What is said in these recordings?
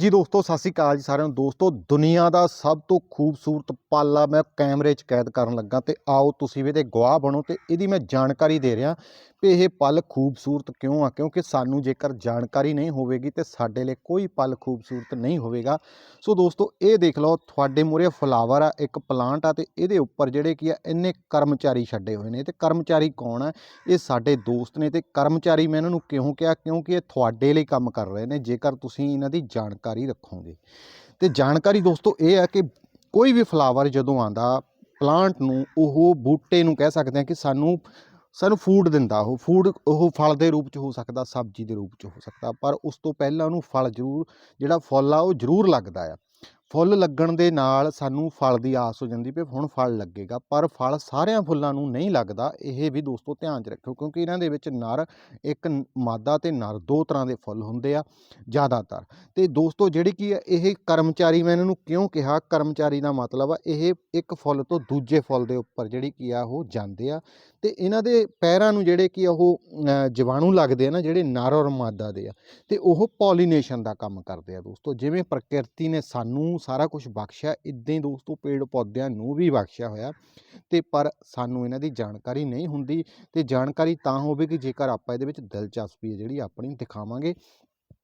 ਜੀ ਦੋਸਤੋ, ਸਤਿ ਸ਼੍ਰੀ ਅਕਾਲ ਜੀ ਸਾਰਿਆਂ ਨੂੰ। ਦੋਸਤੋ, ਦੁਨੀਆ ਦਾ ਸਭ ਤੋਂ ਖੂਬਸੂਰਤ ਪਾਲਾ ਮੈਂ ਕੈਮਰੇ 'ਚ ਕੈਦ ਕਰਨ ਲੱਗਾ ਤੇ ਆਓ ਤੁਸੀਂ ਵੀ ਇਹਦੇ ਗਵਾਹ ਬਣੋ ਤੇ ਇਹਦੀ ਮੈਂ ਜਾਣਕਾਰੀ ਦੇ ਰਿਹਾ ਵੀ ਇਹ ਪਲ ਖੂਬਸੂਰਤ ਕਿਉਂ ਆ? ਕਿਉਂਕਿ ਸਾਨੂੰ ਜੇਕਰ ਜਾਣਕਾਰੀ ਨਹੀਂ ਹੋਵੇਗੀ ਤੇ ਸਾਡੇ ਲਈ ਕੋਈ ਪਲ ਖੂਬਸੂਰਤ ਨਹੀਂ ਹੋਵੇਗਾ। ਸੋ ਦੋਸਤੋ, ਇਹ ਦੇਖ ਲਓ, ਤੁਹਾਡੇ ਮੂਹਰੇ ਫਲਾਵਰ ਆ, ਇੱਕ ਪਲਾਂਟ ਆ ਤੇ ਇਹਦੇ ਉੱਪਰ ਜਿਹੜੇ ਕੀ ਆ, ਇੰਨੇ ਕਰਮਚਾਰੀ ਛੱਡੇ ਹੋਏ ਨੇ। ਤੇ ਕਰਮਚਾਰੀ ਕੌਣ ਆ? ਇਹ ਸਾਡੇ ਦੋਸਤ ਨੇ ਤੇ ਕਰਮਚਾਰੀ ਮੈਂ ਇਹਨਾਂ ਨੂੰ ਕਿਉਂ ਕਿਹਾ? ਕਿਉਂਕਿ ਇਹ ਤੁਹਾਡੇ ਲਈ ਕੰਮ ਕਰ ਰਹੇ ਨੇ, ਜੇਕਰ ਤੁਸੀਂ ਇਹਨਾਂ ਦੀ ਜਾਣਕਾਰੀ ਰੱਖੋਗੇ। ਤੇ ਜਾਣਕਾਰੀ ਦੋਸਤੋ ਇਹ ਆ ਕਿ ਕੋਈ ਵੀ ਫਲਾਵਰ ਜਦੋਂ ਆਂਦਾ ਪਲਾਂਟ ਨੂੰ ਉਹ ਬੂਟੇ ਨੂੰ ਕਹਿ ਸਕਦੇ ਹਾਂ ਕਿ ਸਾਨੂੰ ਸਾਨੂੰ ਫੂਡ ਦਿੰਦਾ ਉਹ ਫੂਡ ਉਹ ਫਲ ਦੇ ਰੂਪ ਚ ਹੋ ਸਕਦਾ, ਸਬਜ਼ੀ ਦੇ ਰੂਪ ਚ ਹੋ ਸਕਦਾ, ਪਰ ਉਸ ਤੋਂ ਪਹਿਲਾਂ ਉਹਨੂੰ ਫਲ ਜ਼ਰੂਰ, ਜਿਹੜਾ ਫੁੱਲ ਆ ਉਹ ਜ਼ਰੂਰ ਲੱਗਦਾ ਆ। ਫੁੱਲ ਲੱਗਣ ਦੇ ਨਾਲ ਸਾਨੂੰ ਫਲ ਦੀ ਆਸ ਹੋ ਜਾਂਦੀ ਵੀ ਹੁਣ ਫਲ ਲੱਗੇਗਾ, ਪਰ ਫਲ ਸਾਰਿਆਂ ਫੁੱਲਾਂ ਨੂੰ ਨਹੀਂ ਲੱਗਦਾ, ਇਹ ਵੀ ਦੋਸਤੋ ਧਿਆਨ 'ਚ ਰੱਖਿਓ, ਕਿਉਂਕਿ ਇਹਨਾਂ ਦੇ ਵਿੱਚ ਨਰ ਇੱਕ ਮਾਦਾ ਤੇ ਨਰ ਦੋ ਤਰ੍ਹਾਂ ਦੇ ਫੁੱਲ ਹੁੰਦੇ ਆ, ਜ਼ਿਆਦਾਤਰ। ਤੇ ਦੋਸਤੋ ਜਿਹੜੀ ਕੀ ਇਹ ਕਰਮਚਾਰੀ ਮੈਂ ਇਹਨਾਂ ਨੂੰ ਕਿਉਂ ਕਿਹਾ, ਕਰਮਚਾਰੀ ਦਾ ਮਤਲਬ ਆ, ਇਹ ਇੱਕ ਫੁੱਲ ਤੋਂ ਦੂਜੇ ਫੁੱਲ ਦੇ ਉੱਪਰ ਜਿਹੜੀ ਕੀ ਆ ਉਹ ਜਾਂਦੇ ਆ ਤੇ ਇਹਨਾਂ ਦੇ ਪੈਰਾਂ ਨੂੰ ਜਿਹੜੇ ਕਿ ਉਹ ਅ, ਜੀਵਾਣੂ ਲੱਗਦੇ ਆ ਨਾ ਜਿਹੜੇ ਨਰ ਔਰ ਮਾਦਾ ਦੇ ਆ ਤੇ ਉਹ ਪੋਲੀਨੇਸ਼ਨ ਦਾ ਕੰਮ ਕਰਦੇ ਆ ਦੋਸਤੋ। ਜਿਵੇਂ ਪ੍ਰਕਿਰਤੀ ਨੇ ਸਾਨੂੰ ਸਾਰਾ ਕੁਝ ਬਖਸ਼ਿਆ ਇਦਾਂ ਹੀ ਦੋਸਤੋ ਪੇੜ ਪੌਦਿਆਂ ਨੂੰ ਵੀ ਬਖਸ਼ਿਆ ਹੋਇਆ। ਤੇ ਪਰ ਸਾਨੂੰ ਇਹਨਾਂ ਦੀ ਜਾਣਕਾਰੀ ਨਹੀਂ ਹੁੰਦੀ ਤੇ ਜਾਣਕਾਰੀ ਤਾਂ ਹੋਵੇ ਕਿ ਜੇਕਰ ਆਪਾਂ ਇਹਦੇ ਵਿੱਚ ਦਿਲਚਸਪੀ ਹੈ ਜਿਹੜੀ ਆਪਣੀ ਦਿਖਾਵਾਂਗੇ।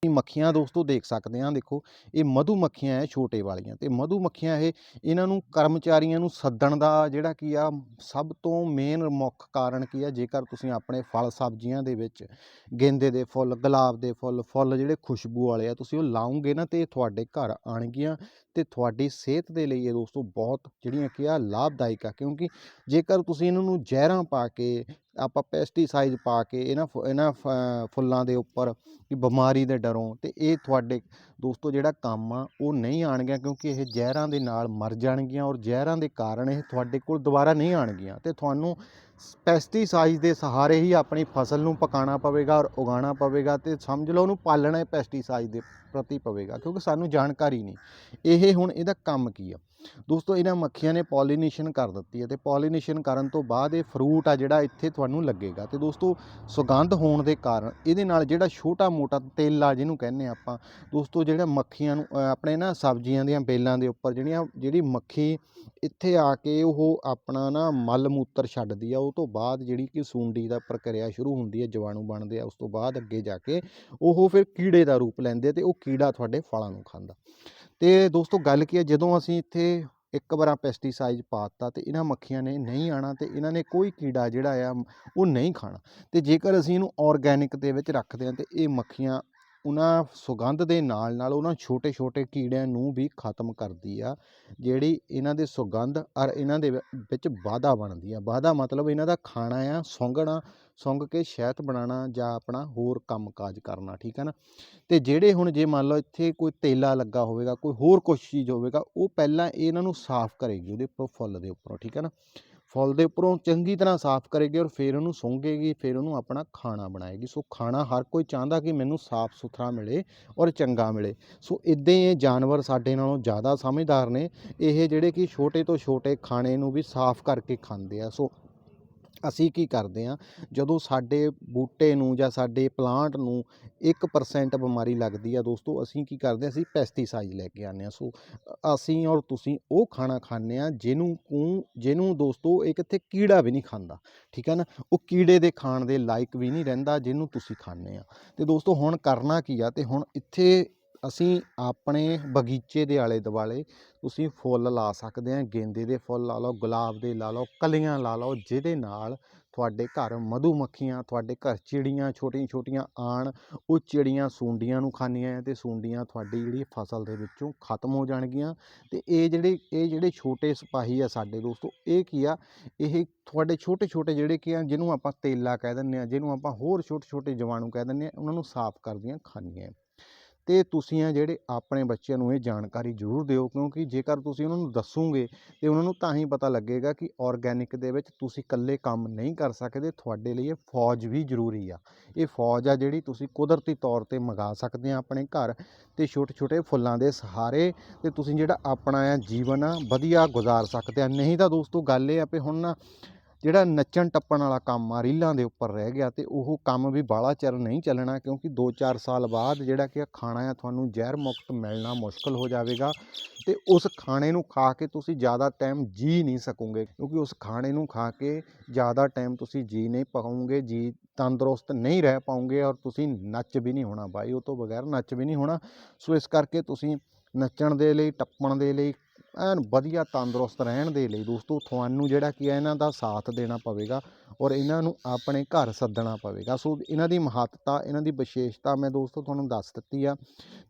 ਇਹ ਮੱਖੀਆਂ ਦੋਸਤੋ ਦੇਖ ਸਕਦੇ ਹਾਂ, ਦੇਖੋ, ਇਹ ਮਧੂ ਮੱਖੀਆਂ ਹੈ ਛੋਟੇ ਵਾਲੀਆਂ ਤੇ ਮਧੂ ਮੱਖੀਆਂ ਇਹ ਇਹਨਾਂ ਨੂੰ ਕਰਮਚਾਰੀਆਂ ਨੂੰ ਸੱਦਣ ਦਾ ਜਿਹੜਾ ਕੀ ਆ, ਸਭ ਤੋਂ ਮੇਨ ਮੁੱਖ ਕਾਰਨ ਕੀ ਆ, ਜੇਕਰ ਤੁਸੀਂ ਆਪਣੇ ਫਲ ਸਬਜ਼ੀਆਂ ਦੇ ਵਿੱਚ ਗੇਂਦੇ ਦੇ ਫੁੱਲ, ਗੁਲਾਬ ਦੇ ਫੁੱਲ ਫੁੱਲ ਜਿਹੜੇ ਖੁਸ਼ਬੂ ਵਾਲੇ ਆ, ਤੁਸੀਂ ਉਹ ਲਾਉਂਗੇ ਨਾ ਤੇ ਤੁਹਾਡੇ ਘਰ ਆਣਗੀਆਂ ਤੇ ਤੁਹਾਡੀ ਸਿਹਤ ਦੇ ਲਈ ਇਹ ਦੋਸਤੋ ਬਹੁਤ ਜਿਹੜੀਆਂ ਕਿ ਆ ਲਾਭਦਾਇਕ ਆ, ਕਿਉਂਕਿ ਜੇਕਰ ਤੁਸੀਂ ਇਹਨਾਂ ਨੂੰ ਜ਼ਹਿਰਾਂ ਪਾ ਕੇ, ਆਪਾਂ ਪੈਸਟੀਸਾਈਡ ਪਾ ਕੇ ਇਹਨਾਂ ਫੁ- ਇਹਨਾਂ ਫੁੱਲਾਂ ਦੇ ਉੱਪਰ ਬਿਮਾਰੀ ਦੇ ਡਰੋਂ ਤੇ ਇਹ ਤੁਹਾਡੇ ਦੋਸਤੋ ਜਿਹੜਾ ਕੰਮ ਆ, ਉਹ ਨਹੀਂ ਆਣਗੀਆਂ ਕਿਉਂਕਿ ਇਹ ਜ਼ਹਿਰਾਂ ਦੇ ਨਾਲ ਮਰ ਜਾਣਗੀਆਂ ਔਰ ਜ਼ਹਿਰਾਂ ਦੇ ਕਾਰਨ ਇਹ ਤੁਹਾਡੇ ਕੋਲ ਦੁਬਾਰਾ ਨਹੀਂ ਆਣਗੀਆਂ ਤੇ ਤੁਹਾਨੂੰ ਪੈਸਟੀਸਾਈਡ ਦੇ ਸਹਾਰੇ ਹੀ ਆਪਣੀ ਫਸਲ ਨੂੰ ਪਕਾਉਣਾ ਪਵੇਗਾ ਔਰ ਉਗਾਉਣਾ ਪਵੇਗਾ ਤੇ ਸਮਝ ਲਓ ਉਹਨੂੰ ਪਾਲਣਾ ਪੈਸਟੀਸਾਈਡ ਦੇ ਪ੍ਰਤੀ ਪਵੇਗਾ ਕਿਉਂਕਿ ਸਾਨੂੰ ਜਾਣਕਾਰੀ ਨਹੀਂ। ਇਹ ਹੁਣ ਇਹਦਾ ਕੰਮ ਕੀ ਆ? ਦੋਸਤੋ, ਇਹਨਾਂ ਮੱਖੀਆਂ ਨੇ ਪੋਲੀਨੇਸ਼ਨ ਕਰ ਦਿੱਤੀ ਹੈ ਤੇ ਪੋਲੀਨੇਸ਼ਨ ਕਰਨ ਤੋਂ ਬਾਅਦ ਇਹ ਫਰੂਟ ਆ ਜਿਹੜਾ ਇੱਥੇ ਤੁਹਾਨੂੰ ਲੱਗੇਗਾ। ਤੇ ਦੋਸਤੋ, ਸੁਗੰਧ ਹੋਣ ਦੇ ਕਾਰਨ ਇਹਦੇ ਨਾਲ ਜਿਹੜਾ ਛੋਟਾ ਮੋਟਾ ਤੇਲ ਆ ਜਿਹਨੂੰ ਕਹਿੰਦੇ ਆ ਆਪਾਂ, ਦੋਸਤੋ ਜਿਹੜਾ ਮੱਖੀਆਂ ਨੂੰ ਆਪਣੇ ਨਾ ਸਬਜ਼ੀਆਂ ਦੀਆਂ ਬੇਲਾਂ ਦੇ ਉੱਪਰ ਜਿਹੜੀਆਂ, ਜਿਹੜੀ ਮੱਖੀ ਇੱਥੇ ਆ ਕੇ ਉਹ ਆਪਣਾ ਨਾ ਮਲ ਮੂਤਰ ਛੱਡਦੀ ਆ, ਉਹ ਤੋਂ ਬਾਅਦ ਜਿਹੜੀ ਕਿ ਸੁੰਡੀ ਦਾ ਪ੍ਰਕਿਰਿਆ ਸ਼ੁਰੂ ਹੁੰਦੀ ਹੈ, ਜੀਵਾਣੂ ਬਣਦੇ ਆ, ਉਸ ਤੋਂ ਬਾਅਦ ਅੱਗੇ ਜਾ ਕੇ ਉਹ ਫਿਰ ਕੀੜੇ ਦਾ ਰੂਪ ਲੈਂਦੇ ਆ ਤੇ ਉਹ ਕੀੜਾ ਤੁਹਾਡੇ ਫਲਾਂ ਨੂੰ ਖਾਂਦਾ। ਤੇ ਦੋਸਤੋ ਗੱਲ ਕੀ ਹੈ, ਜਦੋਂ ਅਸੀਂ ਇੱਥੇ ਇੱਕ ਵਾਰਾਂ ਪੈਸਟੀਸਾਈਡ ਪਾਤਾ ਤੇ ਇਹਨਾਂ ਮੱਖੀਆਂ ਨੇ ਨਹੀਂ ਆਣਾ ਤੇ ਇਹਨਾਂ ਨੇ ਕੋਈ ਕੀੜਾ ਜਿਹੜਾ ਆ, ਉਹ ਨਹੀਂ ਖਾਣਾ ਤੇ ਜੇਕਰ ਅਸੀਂ ਇਹਨੂੰ ਆਰਗੈਨਿਕ ਦੇ ਵਿੱਚ ਰੱਖਦੇ ਹਾਂ ਤੇ ਇਹ ਮੱਖੀਆਂ ਉਹਨਾਂ ਸੁਗੰਧ ਦੇ ਨਾਲ ਨਾਲ ਉਹਨਾਂ ਛੋਟੇ ਛੋਟੇ ਕੀੜਿਆਂ ਨੂੰ ਵੀ ਖਤਮ ਕਰਦੀ ਆ, ਜਿਹੜੀ ਇਹਨਾਂ ਦੇ ਸੁਗੰਧ ਔਰ ਇਹਨਾਂ ਦੇ ਵਿੱਚ ਵਾਧਾ ਬਣਦੀ ਆ। ਵਾਧਾ ਮਤਲਬ ਇਹਨਾਂ ਦਾ ਖਾਣਾ ਆ, ਸੁੰਘਣਾ, ਸੁੰਘ ਕੇ ਸ਼ਹਿਦ ਬਣਾਉਣਾ ਜਾਂ ਆਪਣਾ ਹੋਰ ਕੰਮਕਾਜ ਕਰਨਾ, ਠੀਕ ਹੈ ਨਾ? ਤੇ ਜਿਹੜੇ ਹੁਣ ਜੇ ਮੰਨ ਲਓ ਇੱਥੇ ਕੋਈ ਤੇਲਾ ਲੱਗਾ ਹੋਵੇਗਾ, ਕੋਈ ਹੋਰ ਕੁਛ ਚੀਜ਼ ਹੋਵੇਗਾ, ਉਹ ਪਹਿਲਾਂ ਇਹਨਾਂ ਨੂੰ ਸਾਫ਼ ਕਰੇਗੀ, ਉਹਦੇ ਉੱਪਰ ਫੁੱਲ ਦੇ ਉੱਪਰੋਂ, ਠੀਕ ਹੈ ਨਾ? ਫੁੱਲ ਦੇ ਉੱਪਰੋਂ ਚੰਗੀ ਤਰ੍ਹਾਂ ਸਾਫ਼ ਕਰੇਗੀ ਔਰ ਫਿਰ ਉਹਨੂੰ ਸੁੰਘੇਗੀ ਫਿਰ ਉਹਨੂੰ ਆਪਣਾ ਖਾਣਾ ਬਣਾਏਗੀ। ਸੋ ਖਾਣਾ ਹਰ ਕੋਈ ਚਾਹੁੰਦਾ ਕਿ ਮੈਨੂੰ ਸਾਫ਼ ਸੁਥਰਾ ਮਿਲੇ ਔਰ ਚੰਗਾ ਮਿਲੇ। ਸੋ ਇਦਾਂ ਹੀ ਇਹ ਜਾਨਵਰ ਸਾਡੇ ਨਾਲੋਂ ਜ਼ਿਆਦਾ ਸਮਝਦਾਰ ਨੇ। ਇਹ ਜਿਹੜੇ ਕਿ ਛੋਟੇ ਤੋਂ ਛੋਟੇ ਖਾਣੇ ਨੂੰ ਵੀ ਸਾਫ਼ ਕਰਕੇ ਖਾਂਦੇ ਆ। ਸੋ ਅਸੀਂ ਕੀ ਕਰਦੇ ਹਾਂ, ਜਦੋਂ ਸਾਡੇ ਬੂਟੇ ਨੂੰ ਜਾਂ ਸਾਡੇ ਪਲਾਂਟ ਨੂੰ 1% ਬਿਮਾਰੀ ਲੱਗਦੀ ਆ ਦੋਸਤੋ, ਅਸੀਂ ਕੀ ਕਰਦੇ ਹਾਂ, ਅਸੀਂ ਪੈਸਟੀਸਾਈਡ ਲੈ ਕੇ ਆਉਂਦੇ ਹਾਂ। ਸੋ ਅਸੀਂ ਔਰ ਤੁਸੀਂ ਉਹ ਖਾਣਾ ਖਾਂਦੇ ਆ ਜਿਹਨੂੰ ਕੂ, ਜਿਹਨੂੰ ਦੋਸਤੋ ਇਹ ਕਿਤੇ ਕੀੜਾ ਵੀ ਨਹੀਂ ਖਾਂਦਾ, ਠੀਕ ਹੈ ਨਾ? ਉਹ ਕੀੜੇ ਦੇ ਖਾਣ ਦੇ ਲਾਇਕ ਵੀ ਨਹੀਂ ਰਹਿੰਦਾ ਜਿਹਨੂੰ ਤੁਸੀਂ ਖਾਂਦੇ ਆ ਤੇ ਦੋਸਤੋ ਹੁਣ ਕਰਨਾ ਕੀ ਆ, ਤੇ ਹੁਣ ਇੱਥੇ ਅਸੀਂ ਆਪਣੇ ਬਗੀਚੇ ਦੇ ਆਲੇ ਦੁਆਲੇ ਤੁਸੀਂ ਫੁੱਲ ਲਾ ਸਕਦੇ ਆ ਗੇਂਦੇ ਦੇ ਫੁੱਲ ਲਾ ਲਓ, ਗੁਲਾਬ ਦੇ ਲਾ ਲਓ, ਕਲੀਆਂ ਲਾ ਲਓ, ਜਿਹਦੇ ਨਾਲ ਤੁਹਾਡੇ ਘਰ ਮਧੂ ਮੱਖੀਆਂ ਤੁਹਾਡੇ ਘਰ ਚਿੜੀਆਂ ਛੋਟੀਆਂ ਛੋਟੀਆਂ ਆਣ, ਉਹ ਚਿੜੀਆਂ ਸੁੰਡੀਆਂ ਨੂੰ ਖਾਂਦੀਆਂ ਆ ਤੇ ਸੁੰਡੀਆਂ ਤੁਹਾਡੀ ਜਿਹੜੀ ਫਸਲ ਦੇ ਵਿੱਚੋਂ ਖਤਮ ਹੋ ਜਾਣਗੀਆਂ। ਤੇ ਇਹ ਜਿਹੜੇ ਇਹ ਜਿਹੜੇ ਛੋਟੇ ਸਿਪਾਹੀ ਆ ਸਾਡੇ ਦੋਸਤੋ, ਇਹ ਕੀ ਆ? ਇਹ ਤੁਹਾਡੇ ਛੋਟੇ ਛੋਟੇ ਜਿਹੜੇ ਕੀ ਆ, ਜਿਹਨੂੰ ਆਪਾਂ ਤੇਲਾ ਕਹਿ ਦਿੰਦੇ ਆ ਜਿਹਨੂੰ ਆਪਾਂ ਹੋਰ ਛੋਟੇ ਛੋਟੇ ਜਵਾਣੂ ਕਹਿ ਦਿੰਦੇ ਆ ਉਹਨਾਂ ਨੂੰ ਸਾਫ਼ ਕਰਦੀਆਂ ਖਾਂਦੀਆਂ ਤੇ ਤੁਸੀਂ ਆ ਜਿਹੜੇ ਆਪਣੇ ਬੱਚਿਆਂ ਨੂੰ ਇਹ ਜਾਣਕਾਰੀ ਜ਼ਰੂਰ ਦਿਓ, ਕਿਉਂਕਿ ਜੇਕਰ ਤੁਸੀਂ ਉਹਨਾਂ ਨੂੰ ਦੱਸੋਗੇ ਤੇ ਉਹਨਾਂ ਨੂੰ ਤਾਂ ਹੀ ਪਤਾ ਲੱਗੇਗਾ ਕਿ ਆਰਗੈਨਿਕ ਦੇ ਵਿੱਚ ਤੁਸੀਂ ਇਕੱਲੇ ਕੰਮ ਨਹੀਂ ਕਰ ਸਕਦੇ, ਤੁਹਾਡੇ ਲਈ ਇਹ ਫੌਜ ਵੀ ਜ਼ਰੂਰੀ ਆ। ਇਹ ਫੌਜ ਆ ਜਿਹੜੀ ਤੁਸੀਂ ਕੁਦਰਤੀ ਤੌਰ ਤੇ ਮੰਗਾ ਸਕਦੇ ਆ ਆਪਣੇ ਘਰ ਤੇ ਛੋਟੇ ਛੋਟੇ ਫੁੱਲਾਂ ਦੇ ਸਹਾਰੇ ਤੇ ਤੁਸੀਂ ਜਿਹੜਾ ਆਪਣਾ ਆ ਜੀਵਨ ਆ, ਵਧੀਆ ਗੁਜ਼ਾਰ ਸਕਦੇ ਆ। ਨਹੀਂ ਤਾਂ ਦੋਸਤੋ, ਗੱਲ ਇਹ ਆ ਵੀ ਹੁਣ ਨਾ ਜਿਹੜਾ ਨੱਚਣ ਟੱਪਣ ਵਾਲਾ ਕੰਮ ਆ, ਰੀਲਾਂ ਦੇ ਉੱਪਰ ਰਹਿ ਗਿਆ ਤੇ ਉਹ ਕੰਮ ਵੀ ਬਾਹਲਾ ਚਿਰ ਨਹੀਂ ਚੱਲਣਾ ਕਿਉਂਕਿ 2-4 ਸਾਲ ਬਾਅਦ ਜਿਹੜਾ ਕਿ ਆ ਖਾਣਾ ਆ, ਤੁਹਾਨੂੰ ਜ਼ਹਿਰ ਮੁਕਤ ਮਿਲਣਾ ਮੁਸ਼ਕਲ ਹੋ ਜਾਵੇਗਾ ਤੇ ਉਸ ਖਾਣੇ ਨੂੰ ਖਾ ਕੇ ਤੁਸੀਂ ਜ਼ਿਆਦਾ ਟਾਈਮ ਜੀ ਨਹੀਂ ਸਕੋਗੇ ਕਿਉਂਕਿ ਉਸ ਖਾਣੇ ਨੂੰ ਖਾ ਕੇ ਜ਼ਿਆਦਾ ਟਾਈਮ ਤੁਸੀਂ ਜੀ ਨਹੀਂ ਪਾਉਂਗੇ ਜੀ ਤੰਦਰੁਸਤ ਨਹੀਂ ਰਹਿ ਪਾਉਂਗੇ ਔਰ ਤੁਸੀਂ ਨੱਚ ਵੀ ਨਹੀਂ ਹੋਣਾ ਬਾਈ, ਉਹ ਤੋਂ ਬਗੈਰ ਨੱਚ ਵੀ ਨਹੀਂ ਹੋਣਾ। ਸੋ ਇਸ ਕਰਕੇ ਤੁਸੀਂ ਨੱਚਣ ਦੇ ਲਈ, ਟੱਪਣ ਦੇ ਲਈ ਐਨ ਵਧੀਆ ਤੰਦਰੁਸਤ ਰਹਿਣ ਦੇ ਲਈ ਦੋਸਤੋ, ਤੁਹਾਨੂੰ ਜਿਹੜਾ ਕੀ ਹੈ ਇਹਨਾਂ ਦਾ ਸਾਥ ਦੇਣਾ ਪਵੇਗਾ ਔਰ ਇਹਨਾਂ ਨੂੰ ਆਪਣੇ ਘਰ ਸੱਦਣਾ ਪਵੇਗਾ। ਸੋ ਇਹਨਾਂ ਦੀ ਮਹੱਤਤਾ, ਇਹਨਾਂ ਦੀ ਵਿਸ਼ੇਸ਼ਤਾ ਮੈਂ ਦੋਸਤੋ ਤੁਹਾਨੂੰ ਦੱਸ ਦਿੱਤੀ ਆ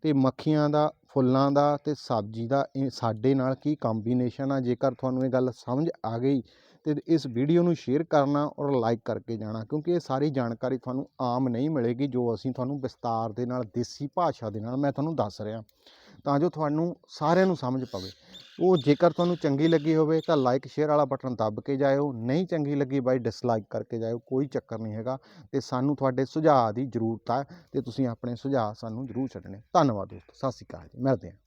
ਤੇ ਮੱਖੀਆਂ ਦਾ, ਫੁੱਲਾਂ ਦਾ ਤੇ ਸਬਜ਼ੀ ਦਾ ਇਹ ਸਾਡੇ ਨਾਲ ਕੀ ਕੰਬੀਨੇਸ਼ਨ ਆ, ਜੇਕਰ ਤੁਹਾਨੂੰ ਇਹ ਗੱਲ ਸਮਝ ਆ ਗਈ ਤੇ ਇਸ ਵੀਡੀਓ ਨੂੰ ਸ਼ੇਅਰ ਕਰਨਾ ਔਰ ਲਾਈਕ ਕਰਕੇ ਜਾਣਾ, ਕਿਉਂਕਿ ਇਹ ਸਾਰੀ ਜਾਣਕਾਰੀ ਤੁਹਾਨੂੰ ਆਮ ਨਹੀਂ ਮਿਲੇਗੀ ਜੋ ਅਸੀਂ ਤੁਹਾਨੂੰ ਵਿਸਤਾਰ ਦੇ ਨਾਲ, ਦੇਸੀ ਭਾਸ਼ਾ ਦੇ ਨਾਲ ਮੈਂ ਤੁਹਾਨੂੰ ਦੱਸ ਰਿਹਾ। ਤਾਂ ਜੋ ਤੁਹਾਨੂੰ ਸਾਰਿਆਂ ਨੂੰ ਸਮਝ ਪਵੇ। ਉਹ ਜੇਕਰ ਤੁਹਾਨੂੰ ਚੰਗੀ ਲੱਗੀ ਹੋਵੇ ਤਾਂ ਲਾਈਕ ਸ਼ੇਅਰ ਵਾਲਾ ਬਟਨ ਦੱਬ ਕੇ ਜਾਇਓ। ਨਹੀਂ ਚੰਗੀ ਲੱਗੀ ਬਾਈ ਡਿਸਲਾਈਕ ਕਰਕੇ ਜਾਇਓ। ਕੋਈ ਚੱਕਰ ਨਹੀਂ ਹੈਗਾ ਤੇ ਸਾਨੂੰ ਤੁਹਾਡੇ ਸੁਝਾਅ ਦੀ ਜ਼ਰੂਰਤ ਹੈ ਤੇ ਤੁਸੀਂ ਆਪਣੇ ਸੁਝਾਅ ਸਾਨੂੰ ਜ਼ਰੂਰ ਛੱਡਣੇ। ਧੰਨਵਾਦ ਦੋਸਤੋ। ਸਤਿ ਸ਼੍ਰੀ ਅਕਾਲ ਜੀ। ਮਿਲਦੇ ਹਾਂ।